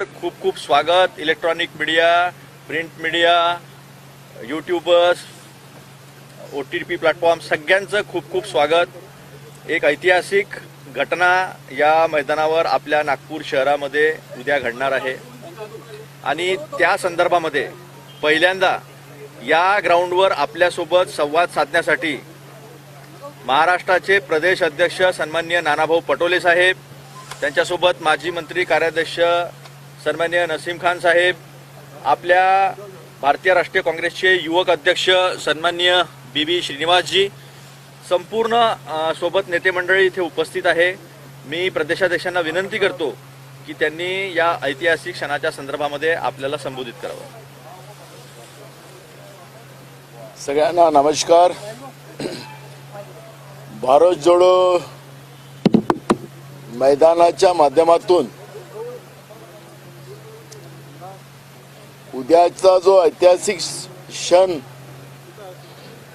खूप खूप स्वागत. Electronic media print media YouTubers O T T platform सगळ्यांचं खूप खूप स्वागत. एक ऐतिहासिक घटना या मैदानावर आपल्या नागपूर शहरामध्ये उद्या घडणार आहे. आणि त्या संदर्भामध्ये पहिल्यांदा या ग्राउंडवर आपल्यासोबत संवाद साधण्यासाठी महाराष्ट्राचे प्रदेश अध्यक्ष सन्मान्य नानाभाऊ पटोले साहेब त्यांच्यासोबत माजी मंत्री कार्याध्यक्ष सन्मान्य नसीम खान साहेब आपल्या भारतीय राष्ट्रीय काँग्रेसचे युवक अध्यक्ष सन्मान्य बी बी श्रीनिवासजी संपूर्ण सोबत नेते मंडळी इथे उपस्थित आहे. मी प्रदेशाध्यक्षांना विनंती करतो की त्यांनी या ऐतिहासिक क्षणाच्या संदर्भामध्ये आपल्याला संबोधित करावं. सगळ्यांना नमस्कार. भारत जोडो मैदानाच्या माध्यमातून उद्याचा जो ऐतिहासिक क्षण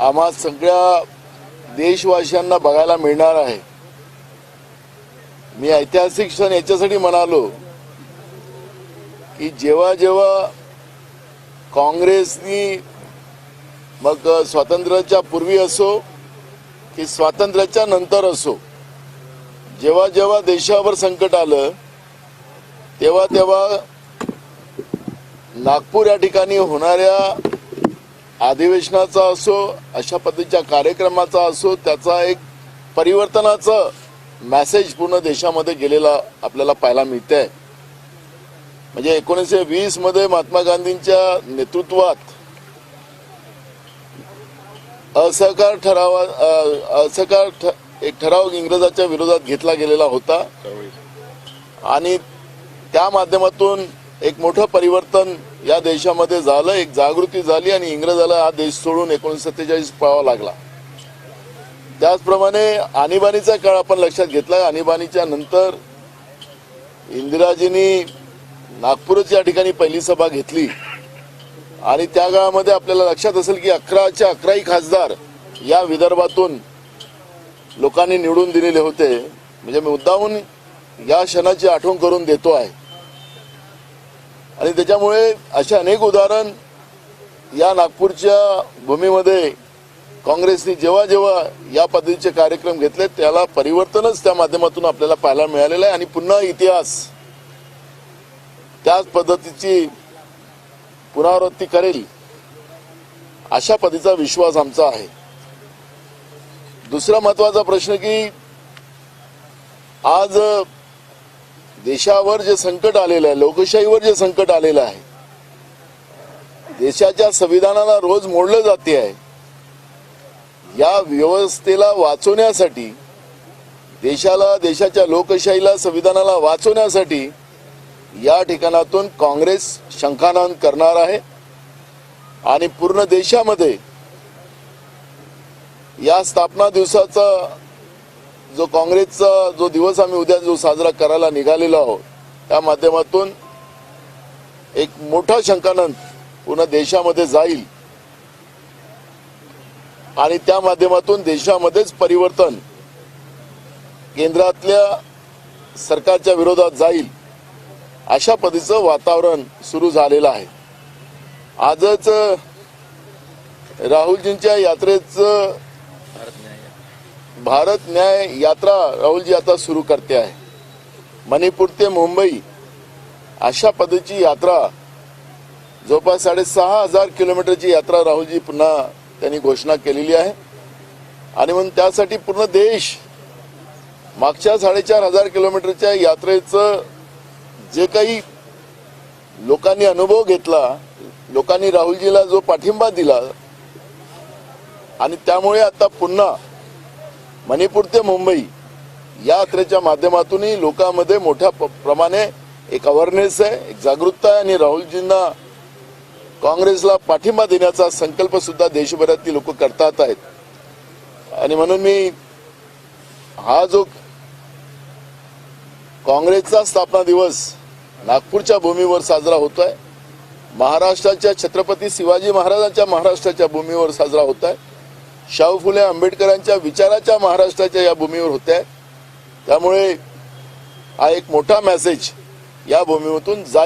आम्हा सगळ्या देशवासियांना बघायला मिळणार आहे. मी ऐतिहासिक क्षण याच्यासाठी म्हणालो की जेव्हा जेव्हा काँग्रेसनी मग स्वातंत्र्याच्या पूर्वी असो की स्वातंत्र्याच्या नंतर असो जेव्हा जेव्हा देशावर संकट आलं तेव्हा तेव्हा नागपूर या ठिकाणी होणाऱ्या अधिवेशनाचा असो अशा पद्धतीच्या कार्यक्रमाचा असो त्याचा एक परिवर्तनाचं मॅसेज पूर्ण देशामध्ये गेलेला आपल्याला पाहायला मिळतंय. म्हणजे एकोणीसशे वीसमध्ये महात्मा गांधींच्या नेतृत्वात असहकार ठरावा असहकार एक ठराव इंग्रजाच्या विरोधात घेतला गेलेला होता. आणि त्या माध्यमातून एक मोठं परिवर्तन या देशामध्ये झालं एक जागृती झाली आणि इंग्रजाला हा देश सोडून एकोणीसशे सत्तेचाळीस पळावा लागला. त्याचप्रमाणे आणीबाणीचा काळ आपण लक्षात घेतला. आणीबाणीच्या नंतर इंदिराजींनी नागपूरच या ठिकाणी पहिली सभा घेतली. आणि त्या काळामध्ये आपल्याला लक्षात असेल की अकराच्या अकराही खासदार या विदर्भातून लोकांनी निवडून दिलेले होते. म्हणजे मी मुद्दाहून या क्षणाची आठवण करून देतो आहे. आणि त्याच्यामुळे असे अनेक उदाहरण या नागपूरच्या भूमीमध्ये काँग्रेसने जेव्हा जेव्हा या पद्धतीचे कार्यक्रम घेतले त्याला परिवर्तनच त्या माध्यमातून आपल्याला पाहायला मिळालेलं आहे. आणि पुन्हा इतिहास त्याच पद्धतीची पुनरावृत्ती करेल अशा पद्धतीचा विश्वास आमचा आहे. दुसरा महत्त्वाचा प्रश्न की आज देशावर जे संकट आलेलं आहे लोकशाहीवर जे संकट आलेलं आहे देशाच्या संविधानाला रोज मोडलं जाते आहे या व्यवस्थेला वाचवण्यासाठी देशाला देशाच्या लोकशाहीला संविधानाला वाचवण्यासाठी या ठिकाणातून काँग्रेस शंखानंद करणार आहे. आणि पूर्ण देशामध्ये या स्थापना दिवसाचा जो काँग्रेसचा जो दिवस आम्ही उद्या जो साजरा करायला निघालेलो आहोत त्या माध्यमातून एक मोठा शंकानंद पूर्ण देशामध्ये जाईल. आणि त्या माध्यमातून देशामध्येच परिवर्तन केंद्रातल्या सरकारच्या विरोधात जाईल अशा पद्धतीचं वातावरण सुरू झालेलं आहे. आजच राहुलजींच्या यात्रेचं भारत न्याय यात्रा राहुलजी आता सुरू करते आहे. मणिपूर ते मुंबई अशा पद्धतीची यात्रा जवळपास साडेसहा हजार किलोमीटरची यात्रा राहुलजी पुन्हा त्यांनी घोषणा केलेली आहे. आणि म्हणून त्यासाठी पूर्ण देश मागच्या साडेचार हजार किलोमीटरच्या यात्रेचं जे काही लोकांनी अनुभव घेतला लोकांनी राहुलजीला जो पाठिंबा दिला आणि त्यामुळे आता पुन्हा मणिपूर ते मुंबई या यात्रेच्या माध्यमातूनही लोकांमध्ये मोठ्या प- प्रमाणे एक अवेअरनेस आहे एक जागरूकता आहे. आणि राहुलजींना काँग्रेसला पाठिंबा देण्याचा संकल्प सुद्धा देशभरातली लोक करतात आहेत. आणि म्हणून मी हा जो काँग्रेसचा स्थापना दिवस नागपूरच्या भूमीवर साजरा होतोय महाराष्ट्राच्या छत्रपती शिवाजी महाराजांच्या महाराष्ट्राच्या भूमीवर साजरा होत आहे शाहू फुले आंबेडकरांच्या विचाराच्या महाराष्ट्राच्या या भूमीवर होत्या. त्यामुळे हा एक मोठा मेसेज या भूमीतून जाय